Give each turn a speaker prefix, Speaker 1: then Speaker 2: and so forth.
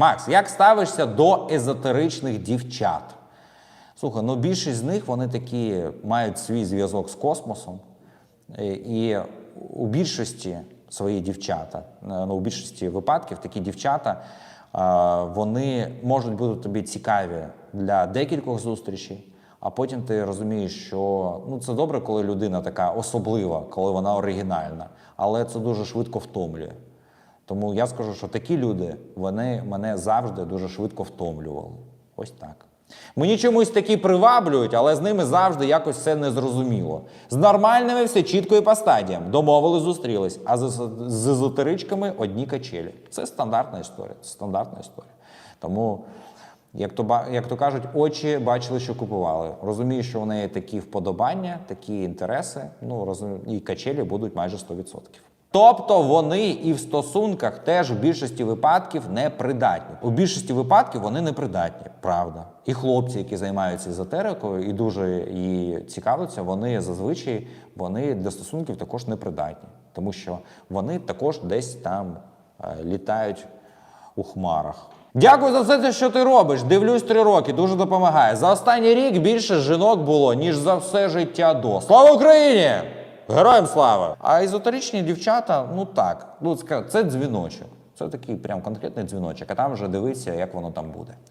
Speaker 1: Макс, як ставишся до езотеричних дівчат? Слухай, ну більшість з них вони такі мають свій зв'язок з космосом. Е, І у більшості свої дівчата, е, ну, у більшості випадків такі дівчата, е, вони можуть бути тобі цікаві для декількох зустрічей, а потім ти розумієш, що ну, це добре, коли людина така особлива, коли вона оригінальна, але це дуже швидко втомлює. Тому я скажу, що такі люди вони мене завжди дуже швидко втомлювали. Ось так. Мені чомусь такі приваблюють, але з ними завжди якось все незрозуміло. З нормальними все чітко і по стадіям. Домовили, зустрілись, а з, езотеричками одні качелі. Це стандартна історія. Стандартна історія. Тому, як то, як то кажуть, очі бачили, що купували. Розумію, що у неї такі вподобання, такі інтереси. Ну, розумію, і качелі будуть майже 100%. Тобто вони і в стосунках теж в більшості випадків не придатні. У більшості випадків вони не придатні, правда. І хлопці, які займаються езотерикою і дуже її цікавляться, вони зазвичай вони для стосунків також не придатні, тому що вони також десь там е, літають у хмарах. Дякую за все що ти робиш. Дивлюсь три роки, дуже допомагає. За останній рік більше жінок було, ніж за все життя до. Слава Україні! Героям слава! А езотеричні дівчата, ну так, ну це дзвіночок. Це такий прям конкретний дзвіночок, а там вже дивиться, як воно там буде.